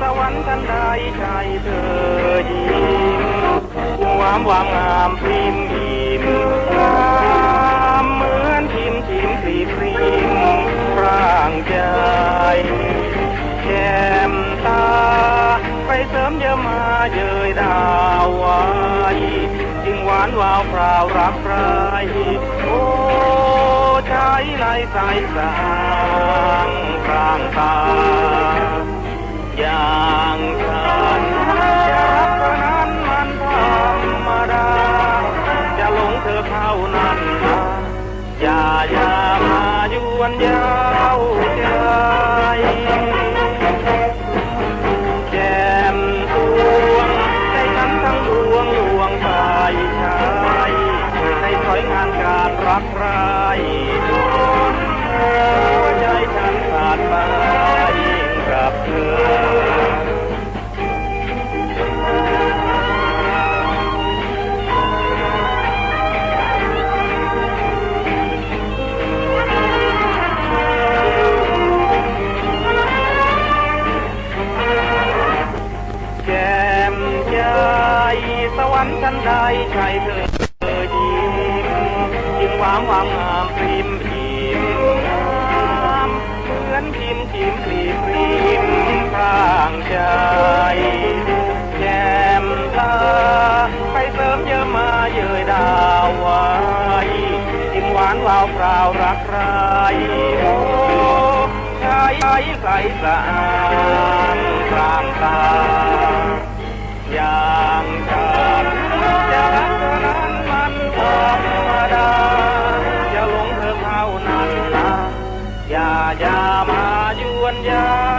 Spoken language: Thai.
สวรรค์ทันใดใจเธอยิ้มหวามวามงามพิมพิมงามเหมือนพิมพ์พิมพ์สีพริมร่างใจแก้มตา ไปเสริมเยอะมาเยยดาวไว้จึงหวานวาวพราวรักใครโอ้ใจไหลสายสางพรางตา อย่างฉันจะรักเธอนั้นมันธรรมดา จะหลงเธอเข้านั้นนะอย่าอย่ามายวนยาวใจแก้มดวงใจฉันทั้งดวงลวงไปชายให้ถอยงานการรักใครจ วรรค์ชั้นใดใช่เธอเธอยิ้มยิ้มหวามวามงามพริมพิมงามเหมือนพิมพิมพรีพริมข้างใจแก้มตาไปเสริมเยอะมาเยยดาวไว้ยิ้มหวานวาวพรารักใครโอ้ใจใสสะอางกลางตา อย่าอ